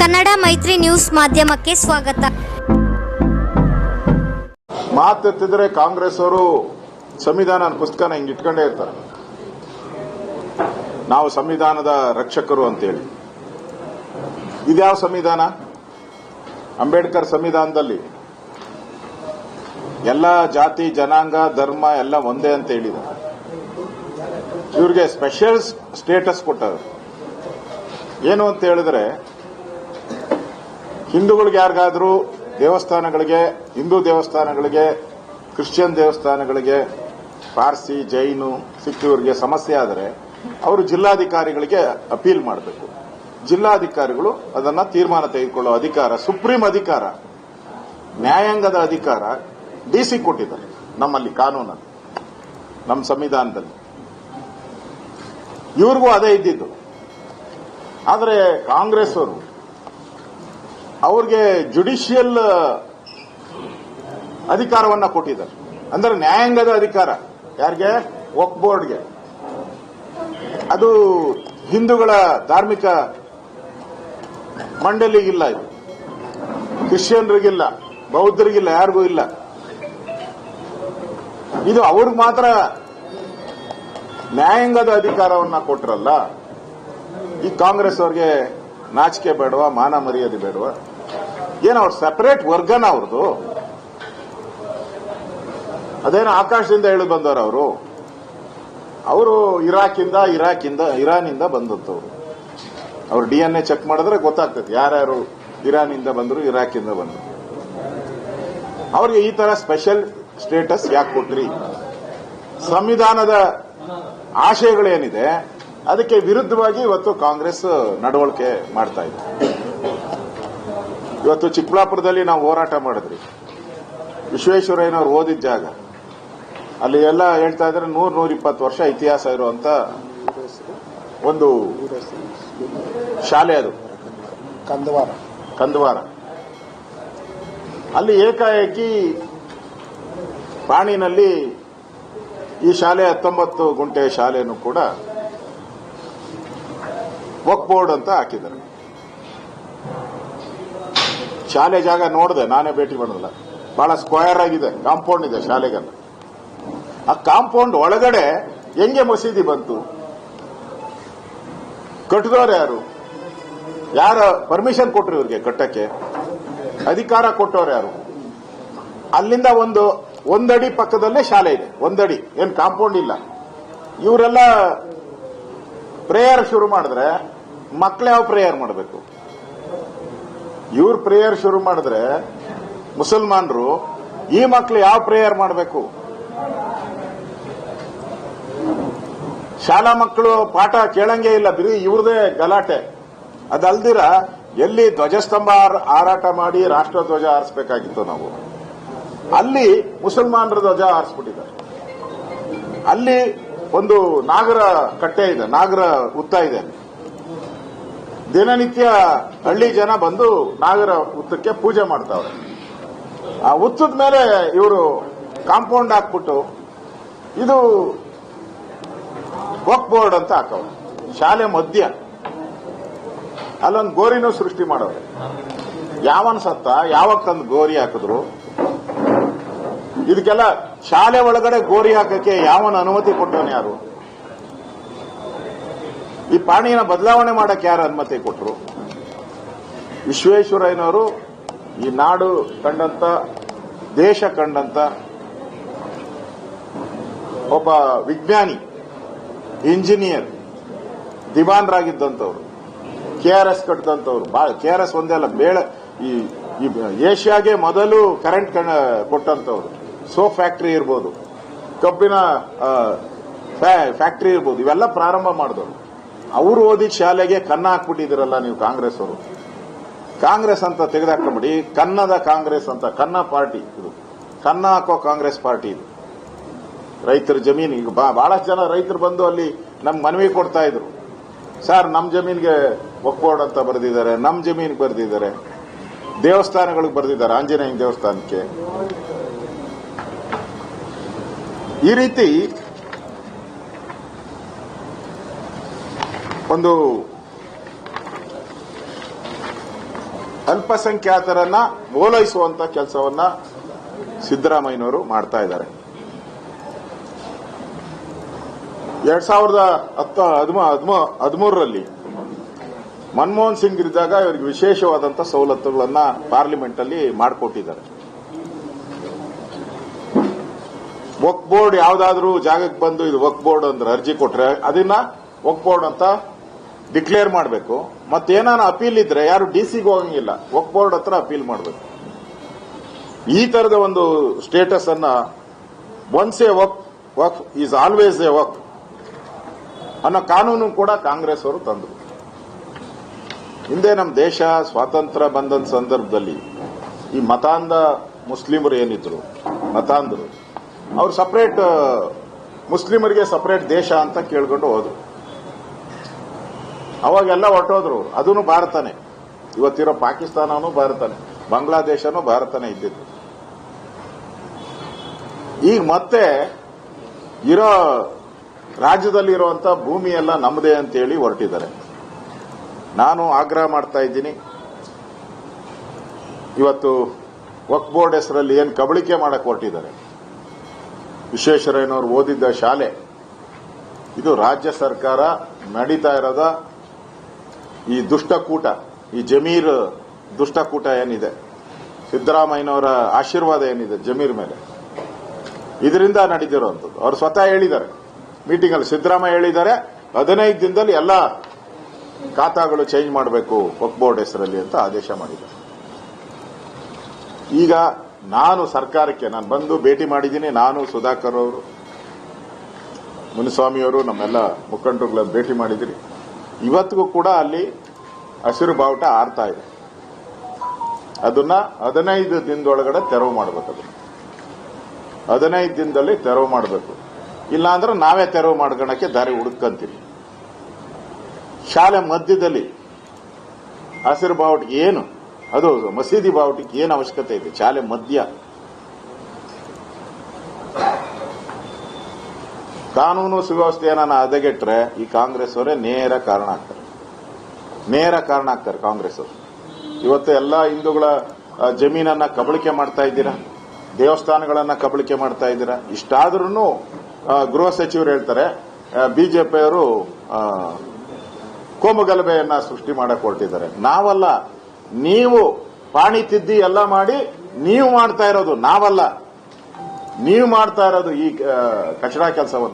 ಕನ್ನಡ ಮೈತ್ರಿ ನ್ಯೂಸ್ ಮಾಧ್ಯಮಕ್ಕೆ ಸ್ವಾಗತ. ಮಾತೆತ್ತಿದ್ರೆ ಕಾಂಗ್ರೆಸ್ ಅವರು ಸಂವಿಧಾನ ಪುಸ್ತಕನ ಹಿಂಗೆ ಇಟ್ಕೊಂಡೇ ಇರ್ತಾರೆ. ನಾವು ಸಂವಿಧಾನದ ರಕ್ಷಕರು ಅಂತೇಳಿ. ಇದ್ಯಾವ ಸಂವಿಧಾನ? ಅಂಬೇಡ್ಕರ್ ಸಂವಿಧಾನದಲ್ಲಿ. ಎಲ್ಲ ಜಾತಿ, ಜನಾಂಗ, ಧರ್ಮ ಎಲ್ಲ ಒಂದೇ ಅಂತ ಹೇಳಿದ ಇವ್ರಿಗೆ ಸ್ಪೆಷಲ್ ಸ್ಟೇಟಸ್ ಕೊಟ್ಟರು ಏನು ಅಂತ ಹೇಳಿದ್ರೆ, ಹಿಂದೂಗಳಿಗೆ ಯಾರಿಗಾದ್ರೂ ದೇವಸ್ಥಾನಗಳಿಗೆ, ಹಿಂದೂ ದೇವಸ್ಥಾನಗಳಿಗೆ, ಕ್ರಿಶ್ಚಿಯನ್ ದೇವಸ್ಥಾನಗಳಿಗೆ, ಪಾರ್ಸಿ, ಜೈನು ಸಿಖ್ಯವರಿಗೆ ಸಮಸ್ಯೆ ಆದರೆ ಅವರು ಜಿಲ್ಲಾಧಿಕಾರಿಗಳಿಗೆ ಅಪೀಲ್ ಮಾಡಬೇಕು. ಜಿಲ್ಲಾಧಿಕಾರಿಗಳು ಅದನ್ನ ತೀರ್ಮಾನ ತೆಗೆದುಕೊಳ್ಳೋ ಅಧಿಕಾರ, ಸುಪ್ರೀಂ ಅಧಿಕಾರ, ನ್ಯಾಯಾಂಗದ ಅಧಿಕಾರ ಡಿಸಿ ಕೊಟ್ಟಿದ್ದಾರೆ ನಮ್ಮಲ್ಲಿ ಕಾನೂನಲ್ಲಿ, ನಮ್ಮ ಸಂವಿಧಾನದಲ್ಲಿ. ಇವ್ರಿಗೂ ಅದೇ ಇದ್ದಿದ್ದು. ಆದರೆ ಕಾಂಗ್ರೆಸ್ ಅವರು ಅವ್ರಿಗೆ ಜುಡಿಷಿಯಲ್ ಅಧಿಕಾರವನ್ನ ಕೊಟ್ಟಿದ್ದಾರೆ. ಅಂದ್ರೆ ನ್ಯಾಯಾಂಗದ ಅಧಿಕಾರ. ಯಾರಿಗೆ? ವಕ್ ಬೋರ್ಡ್ಗೆ. ಅದು ಹಿಂದೂಗಳ ಧಾರ್ಮಿಕ ಮಂಡಳಿಗಿಲ್ಲ ಇದು. ಕ್ರಿಶ್ಚಿಯನ್ರಿಗಿಲ್ಲ, ಬೌದ್ಧರಿಗಿಲ್ಲ, ಯಾರಿಗೂ ಇಲ್ಲ. ಇದು ಅವ್ರಿಗೆ ಮಾತ್ರ ನ್ಯಾಯಾಂಗದ ಅಧಿಕಾರವನ್ನ ಕೊಟ್ರಲ್ಲ. ಈ ಕಾಂಗ್ರೆಸ್ ಅವ್ರಿಗೆ ನಾಚಿಕೆ ಬೇಡವಾ, ಮಾನ ಮರ್ಯಾದೆ ಬೇಡವಾ? ಏನು ಅವ್ರ ಸೆಪರೇಟ್ ವರ್ಗನ ಅವ್ರದ್ದು ಅದೇನೋ ಆಕಾಶದಿಂದ ಹೇಳಿ ಬಂದವರು ಅವರು. ಅವರು ಇರಾಕಿಂದ ಇರಾಕಿಂದ, ಇರಾನಿಂದ ಬಂದಂತವ್ರು ಅವ್ರು ಡಿ ಎನ್ ಎ ಚೆಕ್ ಮಾಡಿದ್ರೆ ಗೊತ್ತಾಗ್ತದೆ, ಯಾರ್ಯಾರು ಇರಾನಿಂದ ಬಂದರು, ಇರಾಕಿಂದ ಬಂದರು. ಅವ್ರಿಗೆ ಈ ತರ ಸ್ಪೆಷಲ್ ಸ್ಟೇಟಸ್ ಯಾಕೆ ಕೊಟ್ರಿ? ಸಂವಿಧಾನದ ಆಶಯಗಳೇನಿದೆ? ಅದಕ್ಕೆ ವಿರುದ್ಧವಾಗಿ ಇವತ್ತು ಕಾಂಗ್ರೆಸ್ ನಡವಳಿಕೆ ಮಾಡ್ತಾ ಇದೆ. ಇವತ್ತು ಚಿಕ್ಕಬಳ್ಳಾಪುರದಲ್ಲಿ ನಾವು ಹೋರಾಟ ಮಾಡಿದ್ರಿ. ವಿಶ್ವೇಶ್ವರಯ್ಯನವ್ರು ಓದಿದ ಜಾಗ. ಅಲ್ಲಿ ಎಲ್ಲ ಹೇಳ್ತಾ ಇದ್ರೆ ನೂರ್ ನೂರ ಇಪ್ಪತ್ತು ವರ್ಷ ಇತಿಹಾಸ ಇರುವಂತ ಒಂದು ಶಾಲೆ ಅದು. ಕಂದವಾರ. ಕಂದವಾರ. ಅಲ್ಲಿ ಏಕಾಏಕಿ ಪಾಣಿನಲ್ಲಿ ಈ ಶಾಲೆ ಹತ್ತೊಂಬತ್ತು ಗುಂಟೆ ಶಾಲೆಯನ್ನು ಕೂಡ ವಕ್ ಬೋರ್ಡ್ ಅಂತ ಹಾಕಿದ್ದಾರೆ. ಶಾಲೆ ಜಾಗ ನೋಡಿದೆ, ನಾನೇ ಭೇಟಿ ಮಾಡಲ್ಲ ಬಹಳ ಸ್ಕ್ವೇರ್ ಆಗಿದೆ, ಕಾಂಪೌಂಡ್ ಇದೆ ಶಾಲೆಗೆಲ್ಲ. ಆ ಕಾಂಪೌಂಡ್ ಒಳಗಡೆ ಹೆಂಗೆ ಮಸೀದಿ ಬಂತು? ಕಟ್ಟಿದವ್ರು ಯಾರು? ಯಾರ ಪರ್ಮಿಷನ್ ಕೊಟ್ಟರು ಇವ್ರಿಗೆ ಕಟ್ಟಕ್ಕೆ? ಅಧಿಕಾರ ಕೊಟ್ಟವ್ರು ಯಾರು? ಅಲ್ಲಿಂದ ಒಂದು, ಒಂದಡಿ ಪಕ್ಕದಲ್ಲೇ ಶಾಲೆ ಇದೆ, ಒಂದಡಿ. ಏನು ಕಾಂಪೌಂಡ್ ಇಲ್ಲ. ಇವರೆಲ್ಲ ಪ್ರೇಯರ್ ಶುರು ಮಾಡಿದ್ರೆ ಮಕ್ಳು ಯಾವ ಪ್ರೇಯರ್ ಮಾಡಬೇಕು? ಇವ್ರ ಪ್ರೇಯರ್ ಶುರು ಮಾಡಿದ್ರೆ ಮುಸಲ್ಮಾನರು ಈ ಮಕ್ಳು ಯಾವ ಪ್ರೇಯರ್ ಮಾಡಬೇಕು? ಶಾಲಾ ಮಕ್ಕಳು ಪಾಠ ಕೇಳಂಗೇ ಇಲ್ಲ ಬಿರಿ ಇವ್ರದೇ ಗಲಾಟೆ. ಅದಲ್ದಿರ ಎಲ್ಲಿ ಧ್ವಜಸ್ತಂಭ ಹಾರ- ಹಾರಾಟ ಮಾಡಿ ರಾಷ್ಟ್ರಧ್ವಜ ಹಾರಿಸಬೇಕಾಗಿತ್ತು ನಾವು. ಅಲ್ಲಿ ಮುಸಲ್ಮಾನರ ಧ್ವಜ ಹಾರಿಸ್ಬಿಟ್ಟಿದ್ದಾರೆ. ಅಲ್ಲಿ ಒಂದು ನಾಗರ ಕಟ್ಟೆ ಇದೆ, ನಾಗರ ಉತ್ತ ಇದೆ. ದಿನನಿತ್ಯ ಹಳ್ಳಿ ಜನ ಬಂದು ನಾಗರ ಉತ್ತಕ್ಕೆ ಪೂಜೆ ಮಾಡ್ತಾವ್ರೆ. ಆ ಹುತ್ತದ ಮೇಲೆ ಇವರು ಕಾಂಪೌಂಡ್ ಹಾಕ್ಬಿಟ್ಟು ಇದು ವಕ್ ಬೋರ್ಡ್ ಅಂತ ಹಾಕವ್ರು, ಶಾಲೆ ಮಧ್ಯ. ಅಲ್ಲೊಂದು ಗೋರಿನೂ ಸೃಷ್ಟಿ ಮಾಡೋರು ಯಾವನ್ ಸತ್ತ, ಯಾವಾಗ ತಂದು ಗೋರಿ ಹಾಕಿದ್ರು? ಇದಕ್ಕೆಲ್ಲ ಶಾಲೆ ಒಳಗಡೆ ಗೋರಿ ಹಾಕಕ್ಕೆ ಯಾವನ ಅನುಮತಿ ಕೊಟ್ಟವನು ಯಾರು? ಈ ಪಾಣಿನ ಬದಲಾವಣೆ ಮಾಡಕ್ಕೆ ಯಾರು ಅನುಮತಿ ಕೊಟ್ಟರು ವಿಶ್ವೇಶ್ವರಯ್ಯನವರು ಈ ನಾಡು ಕಂಡಂತ, ದೇಶ ಕಂಡಂತ ಒಬ್ಬ ವಿಜ್ಞಾನಿ, ಇಂಜಿನಿಯರ್, ದಿವಾನ್ರಾಗಿದ್ದಂಥವ್ರು ಕೆ ಆರ್ ಎಸ್ ಕಟ್ಟಿದಂಥವ್ರು ಕೆ ಆರ್ ಎಸ್ ಒಂದೇ ಅಲ್ಲ, ಬೇಳೆ, ಈ ಈ ಏಷ್ಯಾಗೆ ಮೊದಲು ಕರೆಂಟ್ ಕೊಟ್ಟಂತವ್ರು ಸೋಪ್ ಫ್ಯಾಕ್ಟ್ರಿ ಇರ್ಬೋದು. ಕಬ್ಬಿನ ಫ್ಯಾಕ್ಟ್ರಿ ಇರ್ಬೋದು. ಇವೆಲ್ಲ ಪ್ರಾರಂಭ ಮಾಡಿದವರು. ಅವರು ಓದಿದ ಶಾಲೆಗೆ ಕನ್ನ ಹಾಕ್ಬಿಟ್ಟಿದ್ದೀರಲ್ಲ ನೀವು ಕಾಂಗ್ರೆಸ್ ಅವರು. ಕಾಂಗ್ರೆಸ್ ಅಂತ ತೆಗೆದಾಕೊಂಬಿಡಿ. ಕನ್ನದ ಕಾಂಗ್ರೆಸ್ ಅಂತ, ಕನ್ನ ಪಾರ್ಟಿ ಇದು. ಕನ್ನ ಹಾಕೋ ಕಾಂಗ್ರೆಸ್ ಪಾರ್ಟಿ ಇದು. ರೈತರ ಜಮೀನು, ಈಗ ಬಹಳಷ್ಟು ಜನ ರೈತರು ಬಂದು ಅಲ್ಲಿ ನಮ್ಗೆ ಮನವಿ ಕೊಡ್ತಾ ಇದ್ರು. ಸರ್ ನಮ್ಮ ಜಮೀನಿಗೆ ಒಕ್ಬೋರ್ಡ್ ಅಂತ ಬರೆದಿದ್ದಾರೆ ನಮ್ಮ ಜಮೀನಿಗೆ ಬರೆದಿದ್ದಾರೆ. ದೇವಸ್ಥಾನಗಳಿಗೆ ಬರೆದಿದ್ದಾರೆ ಆಂಜನೇಯ ದೇವಸ್ಥಾನಕ್ಕೆ. ಈ ರೀತಿ ಒಂದು ಅಲ್ಪಸಂಖ್ಯಾತರನ್ನ ಓಲೈಸುವಂತ ಕೆಲಸವನ್ನ ಸಿದ್ದರಾಮಯ್ಯನವರು ಮಾಡ್ತಾ ಇದ್ದಾರೆ. ಎರಡ್ ಸಾವಿರದ ಹತ್ತ ಹದಿಮೂರರಲ್ಲಿ ಮನಮೋಹನ್ ಸಿಂಗ್ ಇದ್ದಾಗ ಇವರಿಗೆ ವಿಶೇಷವಾದಂತಹ ಸವಲತ್ತುಗಳನ್ನ ಪಾರ್ಲಿಮೆಂಟ್ ಅಲ್ಲಿ ಮಾಡಿಕೊಟ್ಟಿದ್ದಾರೆ. ವಕ್ ಬೋರ್ಡ್ ಯಾವ್ದಾದ್ರೂ ಜಾಗಕ್ಕೆ ಬಂದು ಇದು ವಕ್ ಬೋರ್ಡ್ ಅಂದ್ರೆ ಅರ್ಜಿ ಕೊಟ್ರೆ ಅದನ್ನ ವಕ್ ಬೋರ್ಡ್ ಅಂತ ಡಿಕ್ಲೇರ್ ಮಾಡಬೇಕು. ಮತ್ತೇನಾನ ಅಪೀಲ್ ಇದ್ರೆ ಯಾರು ಡಿಸಿಗೆ ಹೋಗಂಗಿಲ್ಲ. ವಕ್ ಬೋರ್ಡ್ ಹತ್ರ ಅಪೀಲ್ ಮಾಡಬೇಕು. ಈ ತರದ ಒಂದು ಸ್ಟೇಟಸ್ ಅನ್ನ once a waqf waqf is always a waqf ಅನ್ನೋ ಕಾನೂನು ಕೂಡ ಕಾಂಗ್ರೆಸ್ ಅವರು ತಂದರು. ಹಿಂದೆ ನಮ್ಮ ದೇಶ ಸ್ವಾತಂತ್ರ್ಯ ಬಂದ ಸಂದರ್ಭದಲ್ಲಿ ಈ ಮತಾಂಧ ಮುಸ್ಲಿಮರು ಏನಿದ್ರು, ಮತಾಂಧರು ಅವ್ರು ಸಪ್ರೇಟ್ ಮುಸ್ಲಿಮರಿಗೆ ಸಪ್ರೇಟ್ ದೇಶ ಅಂತ ಕೇಳ್ಕೊಂಡು ಹೋದ್ರು. ಅವಾಗೆಲ್ಲ ಹೊಟ್ಟೋದ್ರು ಅದೂ ಭಾರತನೇ. ಇವತ್ತಿರೋ ಪಾಕಿಸ್ತಾನನೂ ಭಾರತನೇ. ಬಾಂಗ್ಲಾದೇಶನೂ ಭಾರತನೇ ಇದ್ದಿದ್ದು. ಈಗ ಮತ್ತೆ ಇರೋ ರಾಜ್ಯದಲ್ಲಿರುವಂತ ಭೂಮಿ ಎಲ್ಲ ನಮ್ಮದೇ ಅಂತೇಳಿ ಹೊರಟಿದ್ದಾರೆ. ನಾನು ಆಗ್ರಹ ಮಾಡ್ತಾ ಇದ್ದೀನಿ. ಇವತ್ತು ವಕ್ ಬೋರ್ಡ್ ಹೆಸರಲ್ಲಿ ಏನು ಕಬಳಿಕೆ ಮಾಡಕ್ ಹೊರಟಿದ್ದಾರೆ. ವಿಶ್ವೇಶ್ವರಯ್ಯನವರು ಓದಿದ್ದ ಶಾಲೆ, ಇದು ರಾಜ್ಯ ಸರ್ಕಾರ ನಡೀತಾ ಇರೋದ ಈ ದುಷ್ಟಕೂಟ, ಈ ಜಮೀರ್ ದುಷ್ಟಕೂಟ ಏನಿದೆ, ಸಿದ್ದರಾಮಯ್ಯನವರ ಆಶೀರ್ವಾದ ಏನಿದೆ ಜಮೀರ್ ಮೇಲೆ. ಇದರಿಂದ ನಡೀತಿರುವಂಥದ್ದು ಅವರು ಸ್ವತಃ ಹೇಳಿದ್ದಾರೆ. ಮೀಟಿಂಗ್ ಅಲ್ಲಿ ಸಿದ್ದರಾಮಯ್ಯ ಹೇಳಿದ್ದಾರೆ. ಹದಿನೈದು ದಿನದಲ್ಲಿ ಎಲ್ಲ ಖಾತಾಗಳು ಚೇಂಜ್ ಮಾಡಬೇಕು ವಕ್ ಬೋರ್ಡ್ ಹೆಸರಲ್ಲಿ ಅಂತ ಆದೇಶ ಮಾಡಿದ್ದಾರೆ. ಈಗ ನಾನು ಸರ್ಕಾರಕ್ಕೆ, ನಾನು ಬಂದು ಭೇಟಿ ಮಾಡಿದ್ದೀನಿ, ನಾನು ಸುಧಾಕರ್ ಅವರು ಮುನಿಸ್ವಾಮಿಯವರು ನಮ್ಮೆಲ್ಲ ಮುಖಂಡರುಗಳ ಭೇಟಿ ಮಾಡಿದಿರಿ ಇವತ್ತಿಗೂ ಕೂಡ ಅಲ್ಲಿ ಹಸಿರು ಬಾವುಟ ಆರ್ತಾ ಇದೆ. ಅದನ್ನ ಹದಿನೈದು ದಿನದೊಳಗಡೆ ತೆರವು ಮಾಡಬೇಕು ಅದನ್ನ. ಹದಿನೈದು ದಿನದಲ್ಲಿ ತೆರವು ಮಾಡಬೇಕು. ಇಲ್ಲಾಂದ್ರೆ ನಾವೇ ತೆರವು ಮಾಡ್ಕೊಳಕ್ಕೆ ದಾರಿ ಹುಡುಕಂತೀವಿ ಶಾಲೆ ಮಧ್ಯದಲ್ಲಿ ಹಸಿರು ಬಾವುಟ ಏನು ಅದು ಮಸೀದಿ ಬಾವುಟಕ್ಕೆ ಏನು ಅವಶ್ಯಕತೆ ಇದೆ? ಶಾಲೆ ಮಧ್ಯ. ಕಾನೂನು ಸುವ್ಯವಸ್ಥೆಯನ್ನ ಹದಗೆಟ್ರೆ ಈ ಕಾಂಗ್ರೆಸ್ ಅವರೇ ನೇರ ಕಾರಣ ಆಗ್ತಾರೆ. ನೇರ ಕಾರಣ ಆಗ್ತಾರೆ ಕಾಂಗ್ರೆಸ್ ಅವರು. ಇವತ್ತು ಎಲ್ಲ ಹಿಂದೂಗಳ ಜಮೀನನ್ನ ಕಬಳಿಕೆ ಮಾಡ್ತಾ ಇದ್ದೀರಾ? ದೇವಸ್ಥಾನಗಳನ್ನ ಕಬಳಿಕೆ ಮಾಡ್ತಾ ಇದ್ದೀರಾ? ಇಷ್ಟಾದ್ರೂ ಗೃಹ ಸಚಿವರು ಹೇಳ್ತಾರೆ ಬಿಜೆಪಿಯವರು ಕೋಮುಗಲಭೆಯನ್ನ ಸೃಷ್ಟಿ ಮಾಡಕ್ ಹೊರಟಿದ್ದಾರೆ ನಾವಲ್ಲ ನೀವು ಪಾಣಿ ತಿದ್ದಿ ಎಲ್ಲ ಮಾಡಿ ನೀವು ಮಾಡ್ತಾ ಇರೋದು ನಾವಲ್ಲ. ನೀವು ಮಾಡ್ತಾ ಇರೋದು ಈ ಕಚಡಾ ಕೆಲಸವನ್ನು.